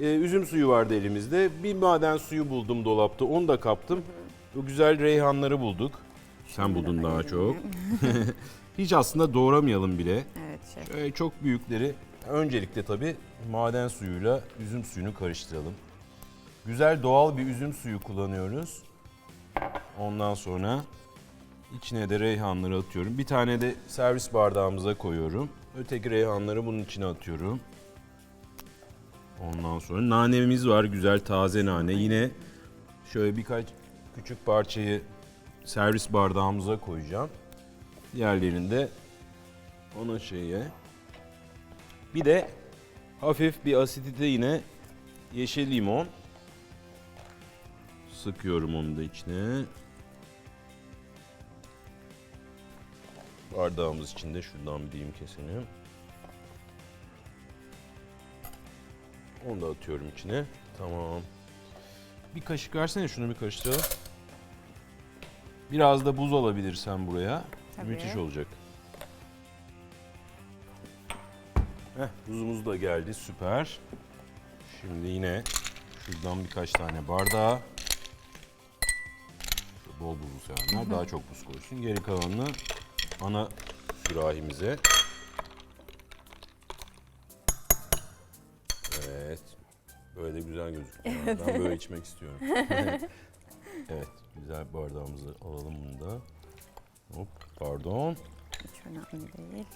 e, üzüm suyu vardı elimizde. Bir maden suyu buldum dolapta. Onu da kaptım. Bu güzel reyhanları bulduk. Sen buldun daha çok. Hiç aslında doğramayalım bile. Evet şef. Şöyle çok büyükleri öncelikle tabii maden suyuyla üzüm suyunu karıştıralım. Güzel doğal bir üzüm suyu kullanıyoruz. Ondan sonra içine de reyhanları atıyorum. Bir tane de servis bardağımıza koyuyorum. Öteki reyhanları bunun içine atıyorum. Ondan sonra nanemiz var güzel taze nane. Yine şöyle birkaç küçük parçayı servis bardağımıza koyacağım. Diğerlerini ona şeye. Bir de hafif bir asidite yine yeşil limon. Sıkıyorum onu da içine. Bardağımız içinde şuradan bir dilim keselim. Onu da atıyorum içine. Tamam. Bir kaşık versene şunu bir karıştıralım. Biraz da buz alabilirsen buraya. Tabii. Müthiş olacak. Heh, buzumuz da geldi süper. Şimdi yine şuradan birkaç tane bardağa. Bol buzlu sevenler daha çok buz koysun. Geri kalanını ana sürahimize. Evet. Böyle de güzel gözüküyor. Ben böyle içmek istiyorum. evet. Güzel bardağımızı alalım bunu da. Hop pardon. Hiç önemli değil.